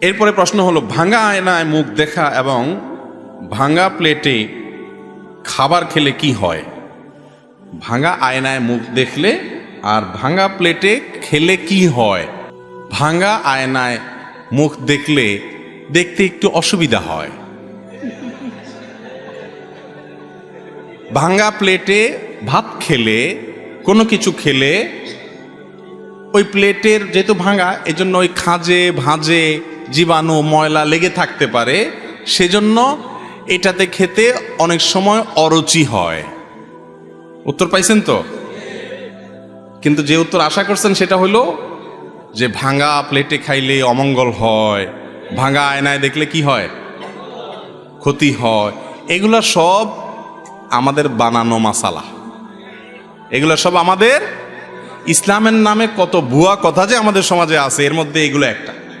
এরপরে প্রশ্ন হলো ভাঙা আয়নায় মুখ দেখা এবং ভাঙা প্লেটে খাবার খেলে কি হয়? ভাঙা আয়নায় মুখ দেখলে আর ভাঙা প্লেটে খেলে কি হয়? ভাঙা আয়নায় মুখ দেখলে দেখতে একটু অসুবিধা হয়। ভাঙা প্লেটে ভাত খেলে, কোনো কিছু খেলে, ওই প্লেটের যেহেতু ভাঙা এজন্য ওই খাঁজে, ভাঁজে জীবাণু, ময়লা লেগে থাকতে পারে, সেজন্য এটাতে খেতে অনেক সময় অরুচি হয়। উত্তর পাইছেন তো? কিন্তু যে উত্তর আশা করছেন সেটা হলো যে ভাঙা প্লেটে খাইলে অমঙ্গল হয়, ভাঙা আয়নায় দেখলে কি হয়? ক্ষতি হয়। এগুলো সব আমাদের বানানো মাসালা। এগুলো সব আমাদের ইসলামের নামে কত ভুয়া কথা যে আমাদের সমাজে আছে, এর মধ্যে এগুলো একটা।